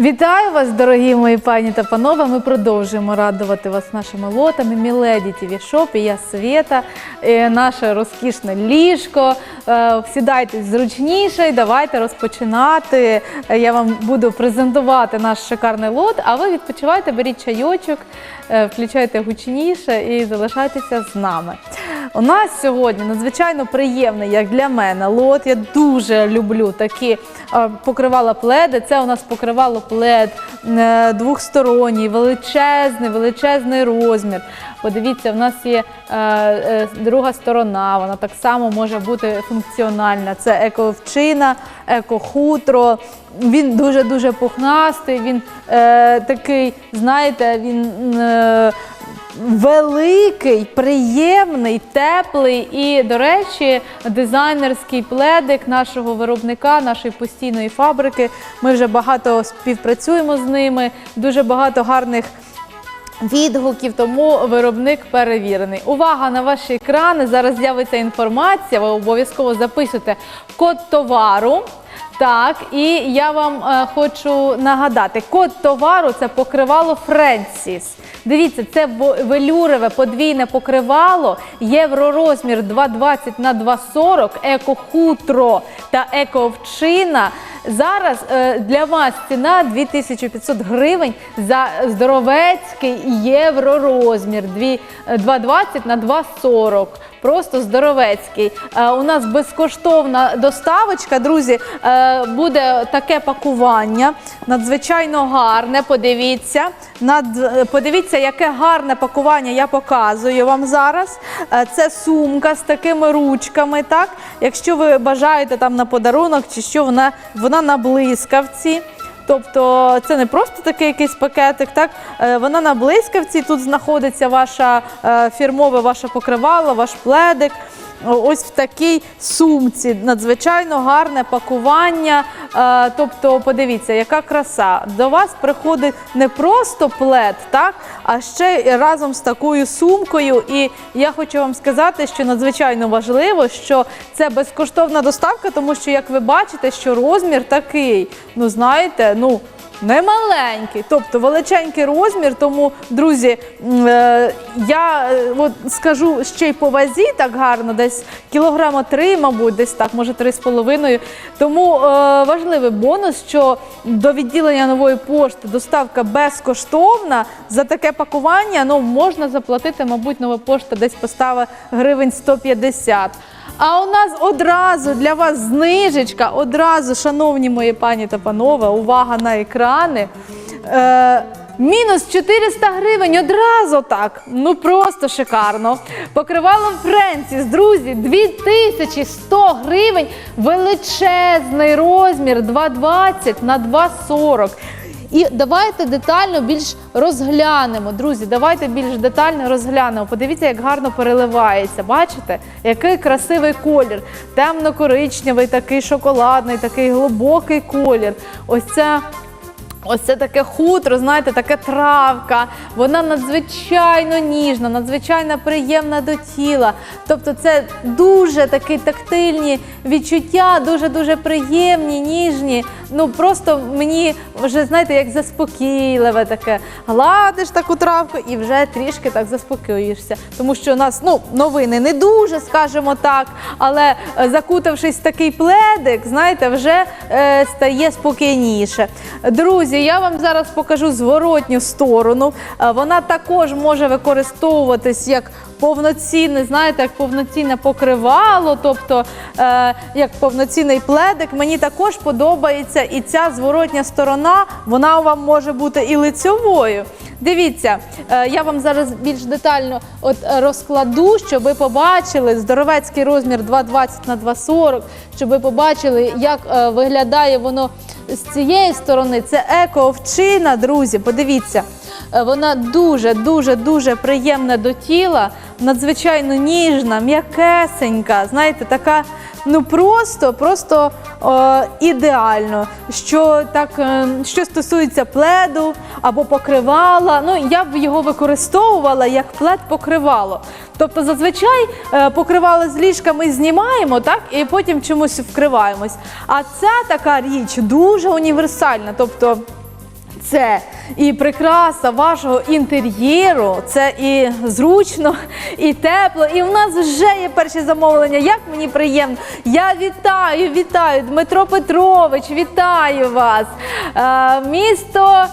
Вітаю вас, дорогі мої пані та панове. Ми продовжуємо радувати вас нашими лотами. Міледі ТВ Шоп і я Свєта, наше розкішне ліжко. Е, Сідайтесь зручніше і давайте розпочинати. Я вам буду презентувати наш шикарний лот, а ви відпочивайте, беріть чайочок, е, включайте гучніше і залишайтеся з нами. У нас сьогодні надзвичайно приємний, як для мене, лот. Я дуже люблю такі е, покривала пледи. Це у нас покривало плед е, двохсторонній, величезний, величезний розмір. Подивіться, в нас є е, друга сторона, вона так само може бути функціональна. Це ековчина, екохутро. Він дуже-дуже пухнастий, він е, такий, знаєте, він. Е, Великий, приємний, теплий і, до речі, дизайнерський пледик нашого виробника, нашої постійної фабрики. Ми вже багато співпрацюємо з ними, дуже багато гарних відгуків, тому виробник перевірений. Увага на ваші екрани! Зараз з'явиться інформація. Ви обов'язково записуйте код товару. Так, і я вам е, хочу нагадати, код товару це покривало Френсіс. Дивіться, це велюреве подвійне покривало, євророзмір 2,20 на 2,40, еко-хутро та еко-овчина. Зараз е, для вас ціна 2500 гривень за здоровецький євророзмір е, 2,20 на 2,40. Просто здоровецький. Е, у нас безкоштовна доставочка, друзі. Е, буде таке пакування. Надзвичайно гарне. Подивіться. Е, подивіться, яке гарне пакування я показую вам зараз. Е, це сумка з такими ручками. Так, якщо ви бажаєте там на подарунок, чи що вона, вона на блискавці. Тобто це не просто такий якийсь пакетик, так Е, вона на блискавці. Тут знаходиться ваша е, фірмове ваше покривало, ваш пледик. Ось в такій сумці надзвичайно гарне пакування. Е, Тобто, подивіться, яка краса. До вас приходить не просто плед, так, а ще разом з такою сумкою. І я хочу вам сказати, що надзвичайно важливо, що це безкоштовна доставка, тому що, як ви бачите, що розмір такий, ну знаєте, ну. Не маленький, тобто величенький розмір. Тому, друзі, е, я е, от скажу ще й по вазі так гарно, десь кілограма три, мабуть, десь так, може три з половиною. Тому е, важливий бонус, що до відділення нової пошти доставка безкоштовна. За таке пакування ну, можна заплатити, мабуть, нова пошта десь поставить гривень 150. А у нас одразу для вас знижечка, одразу, шановні мої пані та панове, увага на екрани. Е, мінус 400 гривень одразу так. Ну просто шикарно. Покривало Френсіс, друзі, 2100 гривень. Величезний розмір 2,20 на 2,40. І давайте детально більш розглянемо. Друзі, давайте більш детально розглянемо. Подивіться, як гарно переливається. Бачите, який красивий колір. Темно-коричневий, такий шоколадний, такий глибокий колір. Ось це. Ось це таке хутро, знаєте, таке травка. Вона надзвичайно ніжна, надзвичайно приємна до тіла. Тобто, це дуже такі тактильні відчуття, дуже дуже приємні, ніжні. Ну просто мені вже знаєте, як заспокійливе таке. Гладиш таку травку і вже трішки так заспокоїшся. Тому що у нас ну новини не дуже, скажімо так, але е, закутавшись в такий пледик, знаєте, вже е, стає спокійніше. Друзі, я вам зараз покажу зворотню сторону. Е, Вона також може використовуватись як повноцінне, знаєте, як повноцінне покривало, тобто е, як повноцінний пледик. Мені також подобається і ця зворотня сторона, вона вам може бути і лицьовою. Дивіться, е, я вам зараз більш детально розкладу, щоб ви побачили здоровецький розмір 2,20 на 2,40, щоб ви побачили, як е, виглядає воно з цієї сторони. Це еко-овчина, друзі. Подивіться. Вона дуже, дуже, дуже приємна до тіла, надзвичайно ніжна, м'якесенька. Знаєте, така ну просто, просто е, ідеально. Що так, е, що стосується пледу або покривала, ну я б його використовувала як плед покривало. Тобто, зазвичай е, покривало з ліжка ми знімаємо, так і потім чомусь вкриваємось. А ця така річ дуже універсальна. Тобто Це і прикраса вашого інтер'єру, це і зручно, і тепло. І в нас вже є перші замовлення. Як мені приємно. Я вітаю, вітаю, Дмитро Петрович, вітаю вас. Е, місто.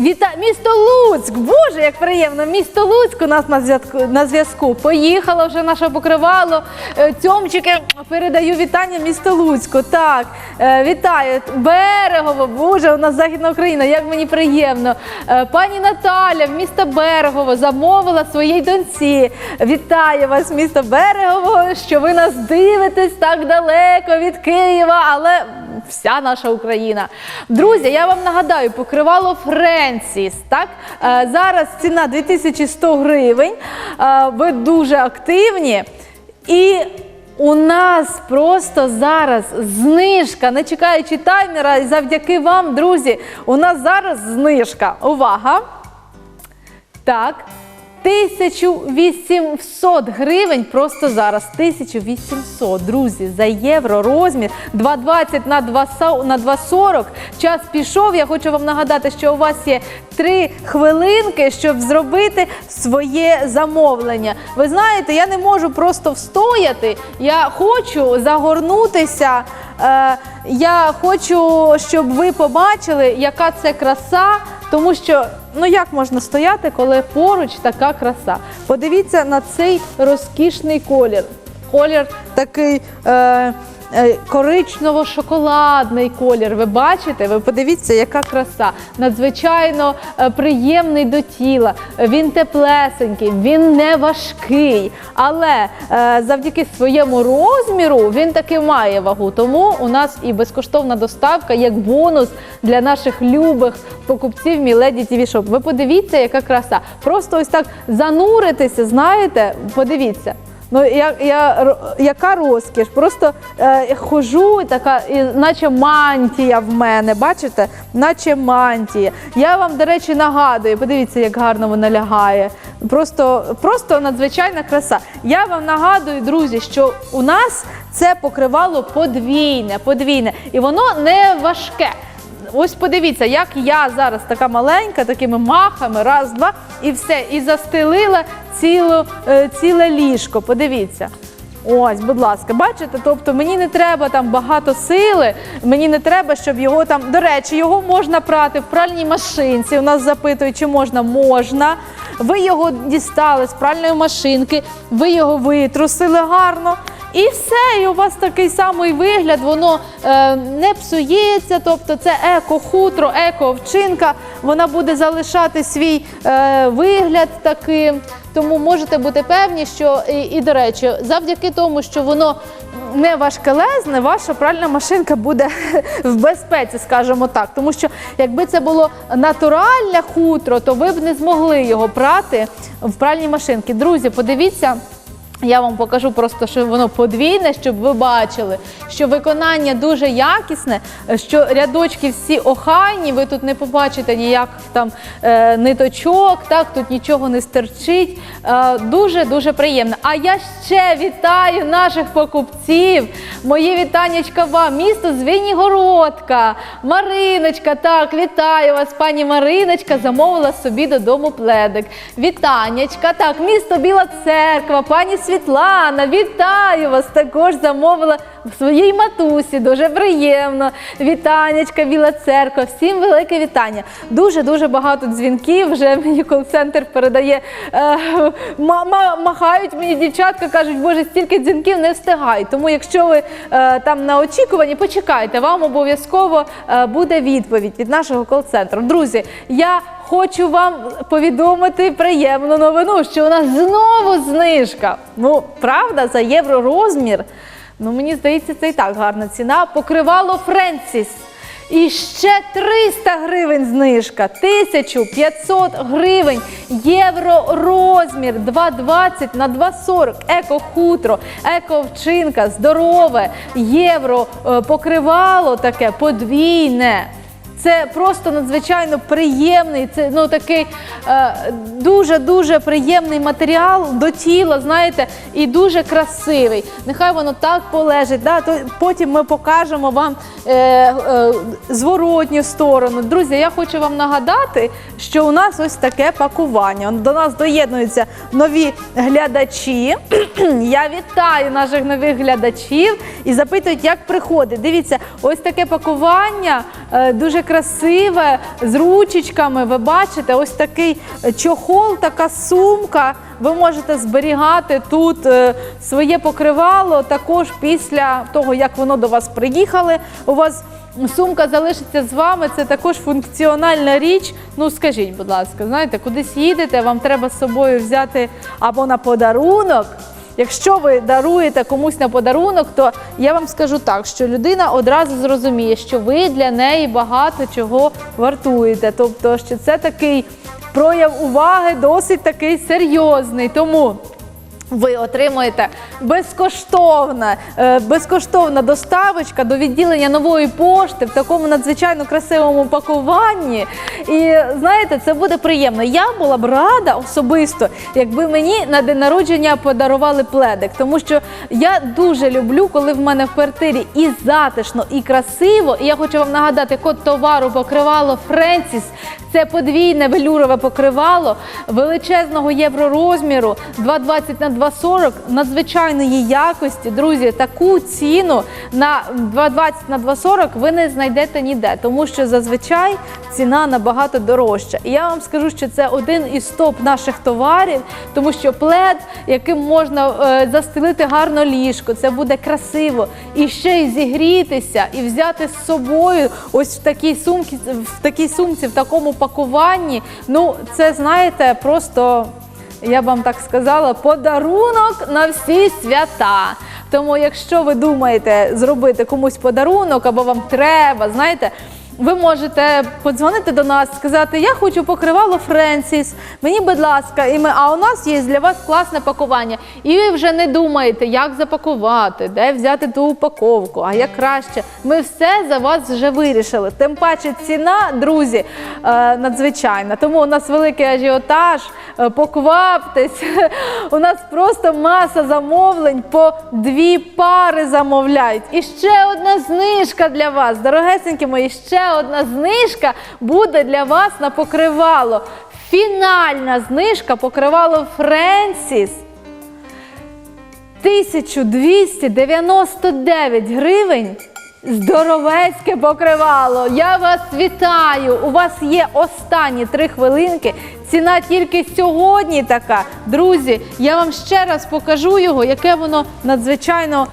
Е, Віта... Місто Луцьк, боже, як приємно! Місто Луцьк у нас на зв'язку. На зв'язку. Поїхало вже наше покривало. Е, Тьомчики, передаю вітання місто Луцьку. Так, е, вітаю. Берегово, боже, у нас Західна Україна, як мені приємно. Е, Пані Наталя, в місто Берегово замовила своїй доньці. Вітаю вас, місто Берегово, що ви нас дивитесь так далеко від Києва, але вся наша Україна. Друзі, я вам нагадаю, покривало Френсіс. Так Е, зараз ціна 2100 гривень. Е, Ви дуже активні. І у нас просто зараз знижка, не чекаючи таймера, і завдяки вам, друзі, у нас зараз знижка. Увага! Так. 1800 гривень просто зараз. 1800, друзі, за євро розмір 2,20 на 2,40 на 2,40. Час пішов. Я хочу вам нагадати, що у вас є 3 хвилинки, щоб зробити своє замовлення. Ви знаєте, я не можу просто встояти. Я хочу загорнутися. Е, я хочу, щоб ви побачили, яка це краса, тому що ну як можна стояти, коли поруч така краса. Подивіться на цей розкішний колір. Колір такий. Е, Коричнево-шоколадний колір. Ви бачите? Ви подивіться, яка краса. Надзвичайно е, приємний до тіла. Він теплесенький, він не важкий. Але е, завдяки своєму розміру він таки має вагу. Тому у нас і безкоштовна доставка як бонус для наших любих покупців Міледі Шоп. Ви подивіться, яка краса. Просто ось так зануритися, знаєте, подивіться. Ну, я, я, яка розкіш? Просто е, хожу, така, і, наче мантія в мене, бачите? Наче мантія. Я вам, до речі, нагадую, подивіться, як гарно вона лягає. Просто, просто надзвичайна краса. Я вам нагадую, друзі, що у нас це покривало подвійне, подвійне, і воно не важке. Ось подивіться, як я зараз така маленька, такими махами, раз, два, і все, і застелила ціло, е, ціле ліжко. Подивіться. Ось, будь ласка, бачите? Тобто мені не треба там багато сили, мені не треба, щоб його там. До речі, його можна прати в пральній машинці. У нас запитують, чи можна, можна. Ви його дістали з пральної машинки, ви його витрусили гарно. І все, і у вас такий самий вигляд, воно е, не псується, тобто це еко-хутро, еко-овчинка, вона буде залишати свій е, вигляд таким. Тому можете бути певні, що і, і до речі, завдяки тому, що воно не важкелезне, ваша пральна машинка буде в безпеці, скажімо так. Тому що якби це було натуральне хутро, то ви б не змогли його прати в пральній машинці. Друзі, подивіться. Я вам покажу просто, що воно подвійне, щоб ви бачили, що виконання дуже якісне, що рядочки всі охайні, ви тут не побачите ніяких там е, ниточок, так тут нічого не стерчить. Е, дуже дуже приємно. А я ще вітаю наших покупців. Мої вітаннячка вам, місто Звенігородка, Мариночка. Так, вітаю вас, пані Мариночка. Замовила собі додому пледик. Вітаннячка, так, місто Біла Церква, пані Світлана, вітаю вас. Також замовила в своїй матусі. Дуже приємно. Вітаннячка, Біла Церква. Всім велике вітання. Дуже дуже багато дзвінків. Вже мені кол-центр передає. Е, ма- ма- махають мені дівчатка, кажуть, боже, стільки дзвінків не встигають. Тому, якщо ви е, там на очікуванні, почекайте, вам обов'язково е, буде відповідь від нашого кол-центру. Друзі, я Хочу вам повідомити приємну новину, що у нас знову знижка. Ну, правда, за євро розмір. Ну, мені здається, це і так гарна ціна. Покривало Френсіс. І ще 300 гривень знижка, 1500 гривень, євро розмір 2,20 на 2,40, еко-хутро, еко-вчинка, здорове, євро е, покривало таке подвійне. Це просто надзвичайно приємний, це ну такий е, дуже-дуже приємний матеріал до тіла, знаєте, і дуже красивий. Нехай воно так полежить. Да? То потім ми покажемо вам е, е, зворотню сторону. Друзі, я хочу вам нагадати, що у нас ось таке пакування. До нас доєднуються нові глядачі. Я вітаю наших нових глядачів і запитують, як приходить. Дивіться, ось таке пакування е, дуже красиве, з ручечками. Ви бачите, ось такий чохол, така сумка. Ви можете зберігати тут е, своє покривало також після того, як воно до вас приїхали. У вас сумка залишиться з вами. Це також функціональна річ. Ну скажіть, будь ласка, знаєте, кудись їдете, вам треба з собою взяти або на подарунок. Якщо ви даруєте комусь на подарунок, то я вам скажу так, що людина одразу зрозуміє, що ви для неї багато чого вартуєте. Тобто, що це такий прояв уваги досить такий серйозний. Тому ви отримуєте безкоштовна, е, безкоштовна доставочка до відділення нової пошти в такому надзвичайно красивому пакуванні. І знаєте, це буде приємно. Я була б рада особисто, якби мені на день народження подарували пледик, тому що я дуже люблю, коли в мене в квартирі і затишно, і красиво. І я хочу вам нагадати, код товару покривало Френсіс. Це подвійне велюрове покривало величезного євророзміру 2,20 на 2,40 надзвичайної якості. Друзі, таку ціну на 2,20 на 2,40 ви не знайдете ніде, тому що зазвичай ціна набагато дорожча. І я вам скажу, що це один із топ наших товарів, тому що плед, яким можна е, застелити гарно ліжко, це буде красиво і ще й зігрітися, і взяти з собою ось в такій сумці, в такій сумці, в такому пакуванні. Ну, це знаєте, просто я б вам так сказала, подарунок на всі свята. Тому, якщо ви думаєте зробити комусь подарунок або вам треба, знаєте. Ви можете подзвонити до нас, сказати, я хочу покривало Френсіс, мені, будь ласка, і ми, а у нас є для вас класне пакування. І ви вже не думаєте, як запакувати, де взяти ту упаковку, а як краще. Ми все за вас вже вирішили. Тим паче ціна, друзі, е, надзвичайна. Тому у нас великий ажіотаж. Е, Покваптесь. У нас просто маса замовлень по дві пари замовляють. І ще одна знижка для вас, дорогесенькі мої, ще одна знижка буде для вас на покривало. Фінальна знижка покривало Френсіс. 1299 гривень. Здоровецьке покривало. Я вас вітаю. У вас є останні три хвилинки. Ціна тільки сьогодні така. Друзі, я вам ще раз покажу його, яке воно надзвичайно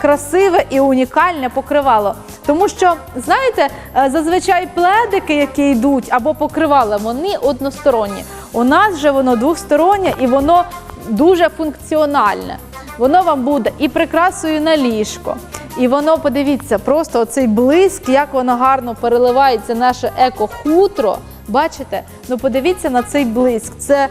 красиве і унікальне покривало. Тому що, знаєте, е, зазвичай пледики, які йдуть, або покривала, вони односторонні. У нас же воно двостороннє і воно дуже функціональне. Воно вам буде і прикрасою на ліжко. І воно, подивіться, просто оцей блиск, як воно гарно переливається наше еко-хутро. Бачите? Ну подивіться на цей блиск. Це е,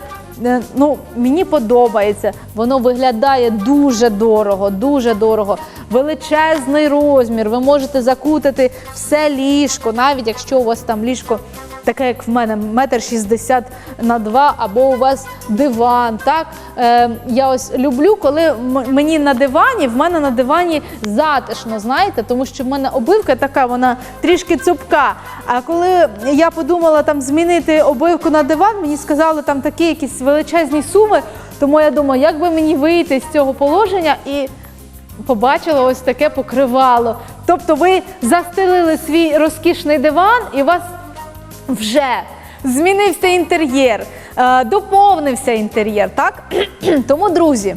ну, мені подобається. Воно виглядає дуже дорого, дуже дорого. Величезний розмір. Ви можете закутати все ліжко, навіть якщо у вас там ліжко таке, як в мене, метр шістдесят на два, або у вас диван. Так е, я ось люблю, коли мені на дивані, в мене на дивані затишно, знаєте, тому що в мене обивка така, вона трішки цупка. А коли я подумала там змінити обивку на диван, мені сказали там такі якісь величезні суми. Тому я думаю, як би мені вийти з цього положення і побачила ось таке покривало. Тобто ви застелили свій розкішний диван і у вас вже змінився інтер'єр, е, доповнився інтер'єр, так? Тому, друзі,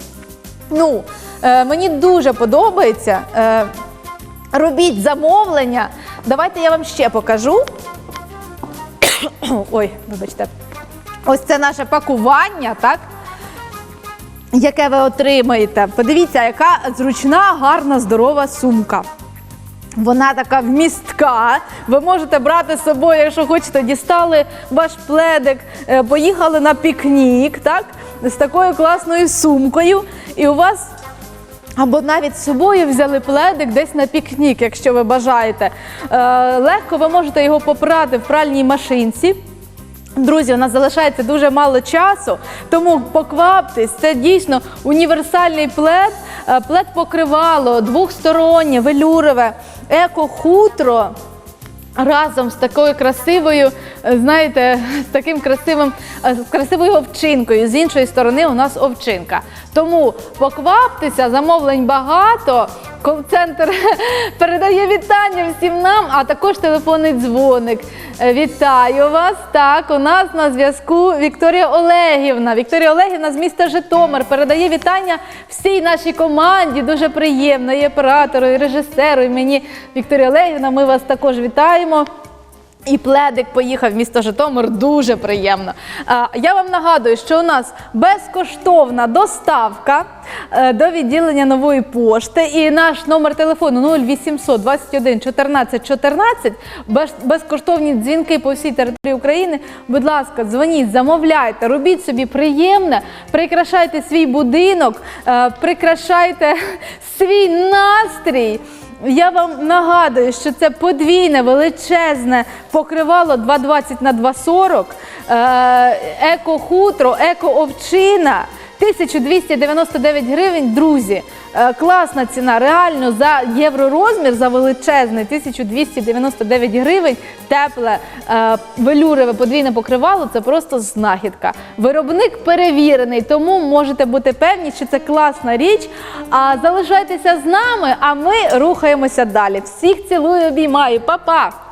ну, е, мені дуже подобається. Е, робіть замовлення. Давайте я вам ще покажу. Ой, вибачте. Ось це наше пакування, так? Яке ви отримаєте. Подивіться, яка зручна, гарна, здорова сумка. Вона така вмістка. Ви можете брати з собою, якщо хочете, дістали ваш пледик, е, поїхали на пікнік, так? З такою класною сумкою. І у вас Або навіть з собою взяли пледик десь на пікнік, якщо ви бажаєте. Е, легко ви можете його попрати в пральній машинці. Друзі, у нас залишається дуже мало часу, тому покваптесь. Це дійсно універсальний плед, е, плед покривало, двохстороннє, велюрове, еко-хутро. Разом з такою красивою, е, знаєте, з таким красивим, е, з красивою овчинкою. З іншої сторони у нас овчинка. Тому покваптеся, замовлень багато. Кол-центр передає вітання всім нам, а також телефонний дзвоник. Е, Вітаю вас. Так, у нас на зв'язку Вікторія Олегівна. Вікторія Олегівна з міста Житомир передає вітання всій нашій команді. Дуже приємно, і оператору, і режисеру, і мені Вікторія Олегівна. Ми вас також вітаємо. І пледик поїхав в місто Житомир. Дуже приємно. Я вам нагадую, що у нас безкоштовна доставка е, до відділення нової пошти. І наш номер телефону 0800 21 14 14. Без- Безкоштовні дзвінки по всій території України. Будь ласка, дзвоніть, замовляйте, робіть собі приємне, прикрашайте свій будинок, е, прикрашайте свій настрій. Я вам нагадую, що це подвійне величезне покривало 2,20 на 2,40, е, еко-хутро, еко-овчина. 1299 гривень, друзі. Е, Класна ціна, реально за євророзмір, за величезний 1299 гривень. Тепле е, велюрове подвійне покривало це просто знахідка. Виробник перевірений, тому можете бути певні, що це класна річ. А залишайтеся з нами, а ми рухаємося далі. Всіх цілую, обіймаю, Па-па!